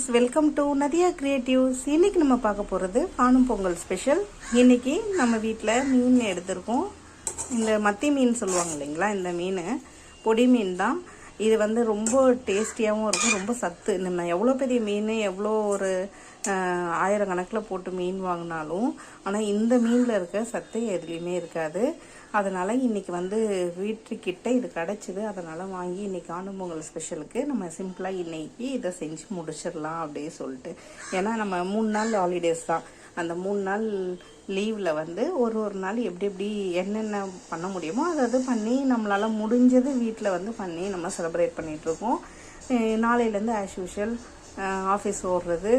Friends welcome to Nadiya creatives இன்னைக்கு நம்ம பார்க்க போகிறது காணும் பொங்கல் ஸ்பெஷல் இன்னைக்கு நம்ம வீட்டில் மீன் எடுத்திருக்கோம். இந்த மத்தி மீன் சொல்லுவாங்க இல்லைங்களா இந்த மீன். பொடி மீன் தான். இது வந்து ரொம்ப டேஸ்டியாகவும் இருக்கும் ரொம்ப சத்து. நம்ம எவ்வளோ பெரிய மீன் எவ்வளோ ஒரு ஆயிரக்கணக்கில் போட்டு மீன் வாங்கினாலும் ஆனால் இந்த மீனில் இருக்க சத்து எதுலேயுமே இருக்காது. அதனால் இன்றைக்கி வந்து வீட்டுக்கிட்ட இது கிடச்சிது. அதனால் வாங்கி இன்றைக்கி காணும் பொங்கல் ஸ்பெஷலுக்கு நம்ம சிம்பிளாக இன்றைக்கி இதை செஞ்சு முடிச்சிடலாம் அப்படியே சொல்லிட்டு. ஏன்னா நம்ம மூணு நாள் ஹாலிடேஸ் தான். அந்த மூணு நாள் லீவில் வந்து ஒரு ஒரு நாள் எப்படி எப்படி என்னென்ன பண்ண முடியுமோ அதை அது பண்ணி நம்மளால் முடிஞ்சது வீட்டில் வந்து பண்ணி நம்ம செலிப்ரேட் பண்ணிகிட்ருக்கோம் நாளையிலேருந்து ஆஸ் யூஷுவல் ஆஃபீஸ் ஓடுறது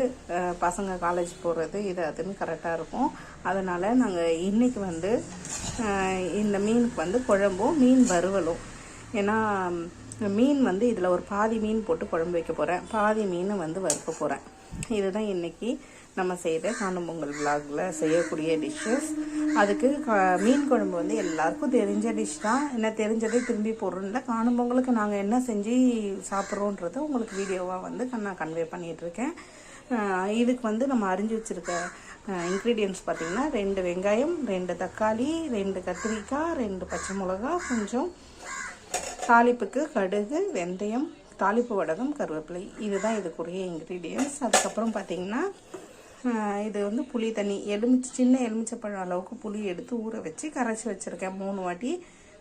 பசங்க காலேஜ் போகிறது இது அதுன்னு கரெக்டாக இருக்கும். அதனால் நாங்கள் இன்றைக்கி வந்து இந்த மீனுக்கு வந்து குழம்பும் மீன் வறுவலும். ஏன்னா மீன் வந்து இதில் ஒரு பாதி மீன் போட்டு குழம்பு வைக்க போகிறேன் பாதி மீனை வந்து வறுக்க போகிறேன் இதுதான் இன்றைக்கி நம்ம செய்கிற காணும் பொங்கல் விலாகில் செய்யக்கூடிய டிஷ்ஷஸ் அதுக்கு மீன் குழம்பு வந்து எல்லாருக்கும் தெரிஞ்ச டிஷ் தான். என்ன தெரிஞ்சதே திரும்பி போடுறோம்ல. காணும் பொங்கலுக்கு நாங்கள் என்ன செஞ்சு சாப்பிட்றோன்றத உங்களுக்கு வீடியோவாக வந்து நான் கன்வே பண்ணிகிட்ருக்கேன் இதுக்கு வந்து நம்ம அரிஞ்சு வச்சுருக்க இன்க்ரீடியன்ட்ஸ் பார்த்திங்கன்னா ரெண்டு வெங்காயம் ரெண்டு தக்காளி ரெண்டு கத்திரிக்காய் ரெண்டு பச்சை மிளகா கொஞ்சம் தாளிப்புக்கு கடுகு வெந்தயம் தாளிப்பு வடகம் கருவேப்பிலை. இதுதான் இதுக்குரிய இன்க்ரீடியன்ஸ் அதுக்கப்புறம் பார்த்தீங்கன்னா இது வந்து புளி தண்ணி. எலுமிச்சை சின்ன எலுமிச்சப்பழம் அளவுக்கு புளி எடுத்து ஊற வச்சு கரைச்சி வச்சுருக்கேன். மூணு வாட்டி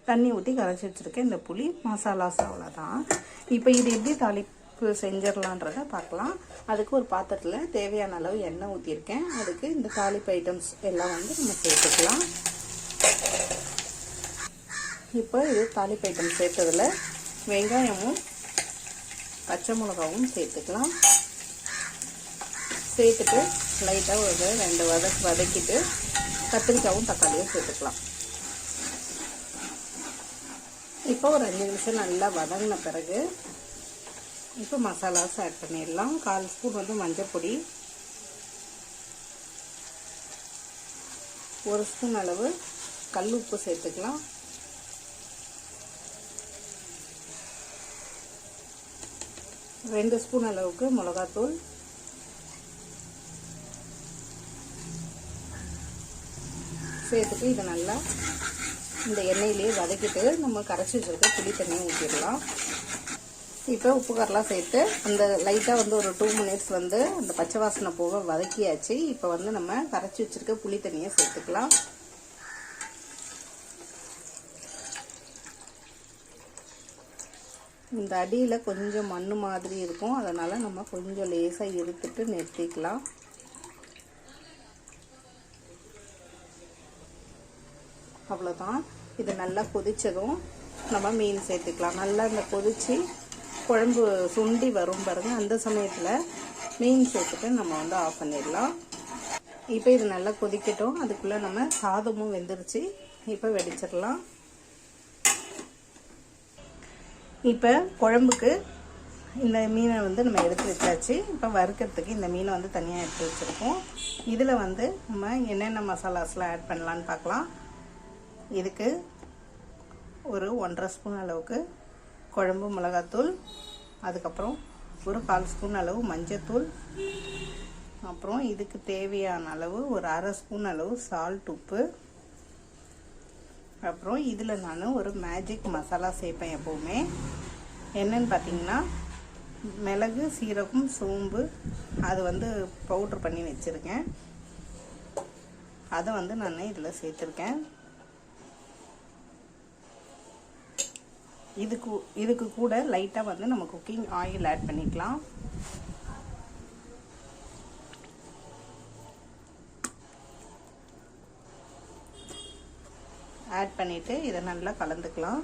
தண்ணி ஊற்றி கரைச்சி வச்சுருக்கேன். இந்த புளி மசாலாஸ் அவ்வளோதான் இப்போ இது எப்படி தாளிப்பு செஞ்சிடலான்றத பார்க்கலாம் அதுக்கு ஒரு பாத்திரத்தில் தேவையான அளவு எண்ணெய் ஊற்றிருக்கேன் அதுக்கு இந்த தாளிப்பு ஐட்டம்ஸ் எல்லாம் வந்து நம்ம சேர்த்துக்கலாம். இப்போ இது தாளிப்பு ஐட்டம் சேர்த்ததில் வெங்காயமும் பச்சை மிளகாவும் சேர்த்துக்கலாம். சேர்த்துட்டு லைட்டாக ஒரு ரெண்டு வத வதக்கிட்டு கத்திரிக்காயும் தக்காளியும் சேர்த்துக்கலாம். இப்போ ஒரு அஞ்சு நிமிஷம் நல்லா வதங்கின பிறகு இப்போ மசாலாஸ் ஆட் பண்ணிடலாம். கால் ஸ்பூன் வந்து மஞ்சள் பொடி. ஒரு ஸ்பூன் அளவு கல் உப்பு சேர்த்துக்கலாம். ரெண்டு ஸ்பூன் அளவுக்கு மிளகாத்தூள். சேர்த்துட்டு இதை நல்லா இந்த எண்ணெயிலேயே வதக்கிட்டு நம்ம கரைச்சி வச்சுருக்க புளி தண்ணியை ஊற்றிடலாம் இப்போ உப்பு காரெலாம் சேர்த்து அந்த லைட்டாக வந்து ஒரு டூ மினிட்ஸ் வந்து அந்த பச்சை வாசனை போக வதக்கியாச்சு. இப்போ வந்து நம்ம கரைச்சி வச்சுருக்க புளி தண்ணியை சேர்த்துக்கலாம். இந்த அடியில் கொஞ்சம் மண் மாதிரி இருக்கும். அதனால் நம்ம கொஞ்சம் லேசாக இருத்துட்டு நிறுத்திக்கலாம். அவ்வளோதான் இது நல்லா கொதித்ததும் நம்ம மீன் சேர்த்துக்கலாம். நல்லா இந்த கொதித்து குழம்பு சுண்டி வரும் பாருங்கள் அந்த சமயத்தில் மீன் சேர்த்துட்டு நம்ம வந்து ஆஃப் பண்ணிடலாம். இப்போ இது நல்லா கொதிக்கட்டும். அதுக்குள்ளே நம்ம சாதமும் வெந்துருச்சு. இப்போ வெடிச்சிடலாம். இப்போ குழம்புக்கு இந்த மீனை வந்து நம்ம எடுத்து வச்சாச்சு. இப்போ வறுக்கிறதுக்கு இந்த மீனை வந்து தனியாக எடுத்து வச்சுருக்கோம். இதில் வந்து நம்ம என்னென்ன மசாலாஸ்லாம் ஆட் பண்ணலான்னு பார்க்கலாம். இதுக்கு ஒரு ஒன்றரை ஸ்பூன் அளவுக்கு குழம்பு மிளகாத்தூள் அதுக்கப்புறம் ஒரு கால் ஸ்பூன் அளவு மஞ்சத்தூள் அப்புறம் இதுக்கு தேவையான அளவு ஒரு அரை ஸ்பூன் அளவு சால்ட் உப்பு அப்புறம் இதில் நான் ஒரு மேஜிக் மசாலா சேர்ப்பேன் எப்போவுமே. என்னன்னு பார்த்தீங்கன்னா மிளகு சீரகம் சோம்பு அது வந்து பவுட்ரு பண்ணி வச்சுருக்கேன். அதை வந்து நான் இதில் சேர்த்துருக்கேன். இதுக்கு இதுக்கு கூட லைட்டாக வந்து நம்ம குக்கிங் ஆயில் ஆட் பண்ணிக்கலாம். ஆட் பண்ணிவிட்டு இதை நல்லா கலந்துக்கலாம்.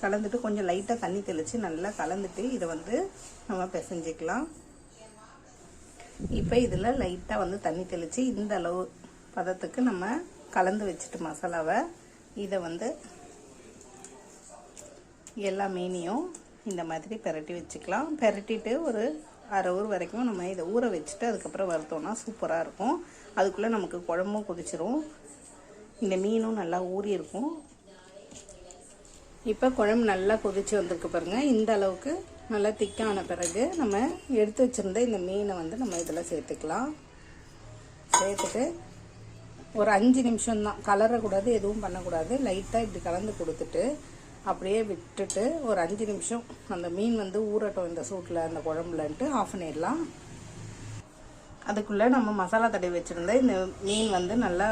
கலந்துட்டு கொஞ்சம் லைட்டாக தண்ணி தெளித்து நல்லா கலந்துட்டு இதை வந்து நம்ம பிசைஞ்சிக்கலாம். இப்போ இதில் லைட்டாக வந்து தண்ணி தெளித்து இந்த அளவு பதத்துக்கு நம்ம கலந்து வச்சுட்டு மசாலாவை இதை வந்து எல்லா மீனையும் இந்த மாதிரி பெரட்டி வச்சுக்கலாம். பெரட்டிட்டு ஒரு அரை ஊர் வரைக்கும் நம்ம இதை ஊற வச்சுட்டு அதுக்கப்புறம் வறுத்தோம்னா சூப்பராக இருக்கும். அதுக்குள்ளே நமக்கு குழம்பும் கொதிச்சிரும். இந்த மீனும் நல்லா ஊறி இருக்கும். இப்போ குழம்பு நல்லா கொதிச்சு வந்திருக்கு பாருங்கள் இந்த அளவுக்கு நல்லா திக்கான பிறகு நம்ம எடுத்து வச்சுருந்த இந்த மீனை வந்து நம்ம இதில் சேர்த்துக்கலாம். சேர்த்துட்டு ஒரு அஞ்சு நிமிஷம் தான் கலரக்கூடாது எதுவும் பண்ணக்கூடாது. லைட்டாக இப்படி கலந்து கொடுத்துட்டு அப்படியே விட்டுட்டு ஒரு அஞ்சு நிமிஷம் அந்த மீன் வந்து ஊறட்டும் இந்த சூட்டில் அந்த குழம்புலன்ட்டு ஆஃப் பண்ணிடலாம் அதுக்குள்ளே நம்ம மசாலா தடவி வச்சுருந்த இந்த மீன் வந்து நல்லா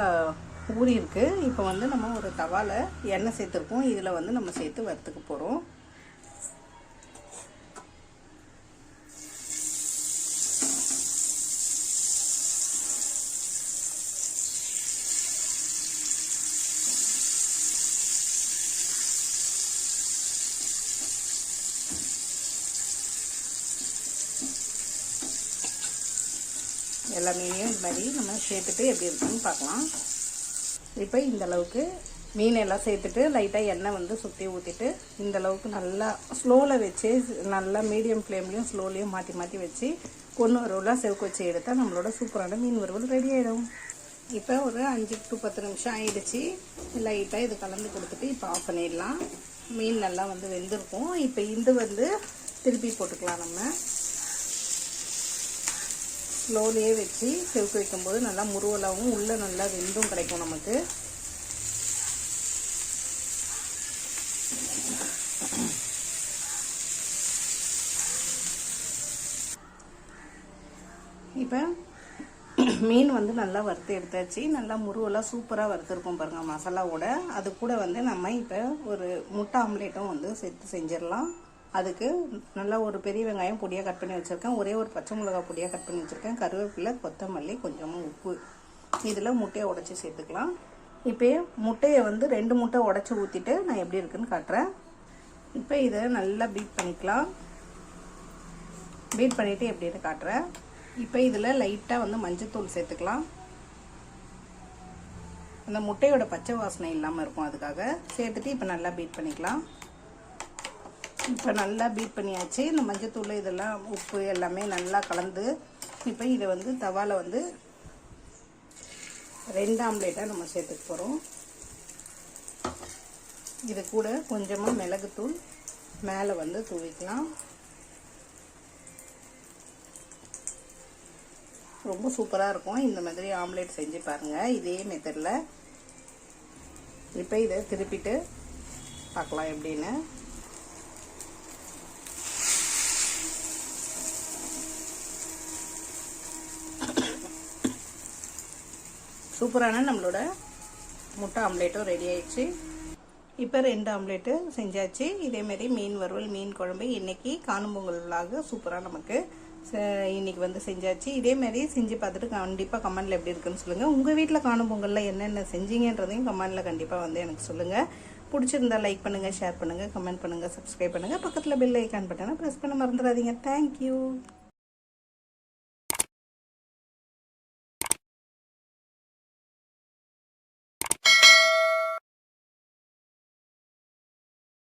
ஊறியிருக்கு. இப்போ வந்து நம்ம ஒரு தவாவில் எண்ணெய் சேர்த்துருக்கோம். இதில் வந்து நம்ம சேர்த்து வறுத்துக்க போகிறோம் எல்லா மீனையும் இது மாதிரி நம்ம சேர்த்துட்டு எப்படி இருக்குன்னு பார்க்கலாம். இப்போ இந்த அளவுக்கு மீன் எல்லாம் சேர்த்துட்டு லைட்டாக எண்ணெய் வந்து சுற்றி ஊற்றிட்டு இந்த அளவுக்கு நல்லா ஸ்லோவில் வச்சு நல்லா மீடியம் ஃப்ளேம்லேயும் ஸ்லோலையும் மாற்றி மாற்றி வச்சு கொன்று வறுவலாக செவக்கு வச்சு எடுத்தால் நம்மளோட சூப்பரான மீன் வறுவல் ரெடி ஆகிடும் இப்போ ஒரு அஞ்சு டு பத்து நிமிஷம் ஆயிடுச்சு. லைட்டாக இது கலந்து கொடுத்துட்டு இப்போ ஆஃப் பண்ணிடலாம். மீன் நல்லா வந்து வெந்திருக்கும். இப்போ இந்து வந்து திருப்பி போட்டுக்கலாம் நம்ம. ஸ்லோலியே வச்சு செவுக்கு வைக்கும்போது நல்லா முருவலாகவும் உள்ளே நல்லா வெந்தும் கிடைக்கும் நமக்கு. இப்போ மீன் வந்து நல்லா வறுத்து எடுத்தாச்சு. நல்லா முருவலாக சூப்பராக வறுத்துருக்கோம் பாருங்கள் மசாலாவோட. அது கூட வந்து நம்ம இப்போ ஒரு முட்டை ஆம்லேட்டும் வந்து சேர்த்து செஞ்சிடலாம். அதுக்கு நல்லா ஒரு பெரிய வெங்காயம் பொடியாக கட் பண்ணி வச்சுருக்கேன். ஒரே ஒரு பச்சை மிளகா பொடியாக கட் பண்ணி வச்சுருக்கேன். கருவேப்பிலை கொத்தமல்லி கொஞ்சமாக உப்பு. இதில் முட்டையை உடச்சி சேர்த்துக்கலாம். இப்போ முட்டையை வந்து ரெண்டு முட்டை உடச்சி ஊற்றிட்டு நான் எப்படி இருக்குன்னு காட்டுறேன். இப்போ இதை நல்லா பீட் பண்ணிக்கலாம். பீட் பண்ணிவிட்டு எப்படின்னு காட்டுறேன். இப்போ இதில் லைட்டாக வந்து மஞ்சத்தூள் சேர்த்துக்கலாம். அந்த முட்டையோட பச்சை வாசனை இல்லாமல் இருக்கும் அதுக்காக. சேர்த்துட்டு இப்போ நல்லா பீட் பண்ணிக்கலாம். இப்போ நல்லா பீட் பண்ணியாச்சு. இந்த மஞ்சத்தூள் இதெல்லாம் உப்பு எல்லாமே நல்லா கலந்து இப்போ இதை வந்து தவாவில் வந்து ரெண்டு ஆம்லேட்டாக நம்ம சேர்த்துக்க போகிறோம் இது கூட கொஞ்சமாக மிளகுத்தூள் மேலே வந்து தூவிக்கலாம். ரொம்ப சூப்பராக இருக்கும். இந்த மாதிரி ஆம்லேட் செஞ்சு பாருங்கள் இதே மெத்தடில் இப்போ இதை திருப்பிட்டு பார்க்கலாம் எப்படின்னு. சூப்பரான நம்மளோட முட்டை ஆம்லேட்டும் ரெடி ஆயிடுச்சு. இப்போ ரெண்டு ஆம்லேட்டு செஞ்சாச்சு. இதேமாரி மீன் வறுவல் மீன் குழம்பு இன்னைக்கு காணும் பொங்கல் விழாக சூப்பராக நமக்கு இன்னைக்கு வந்து செஞ்சாச்சு. இதேமாரி செஞ்சு பார்த்துட்டு கண்டிப்பாக கமெண்டில் எப்படி இருக்குன்னு சொல்லுங்கள் உங்கள் வீட்டில் காணும் பொங்கலில் என்னென்ன செஞ்சீங்கன்றதையும் கமெண்டில் கண்டிப்பாக வந்து எனக்கு சொல்லுங்கள் பிடிச்சிருந்தா லைக் பண்ணுங்கள் ஷேர் பண்ணுங்கள் கமெண்ட் பண்ணுங்கள் சப்ஸ்கிரைப் பண்ணுங்கள் பக்கத்தில் பெல் ஐக்கான் பட்டனை ப்ரெஸ் பண்ண மறந்துடாதீங்க. தேங்க்யூ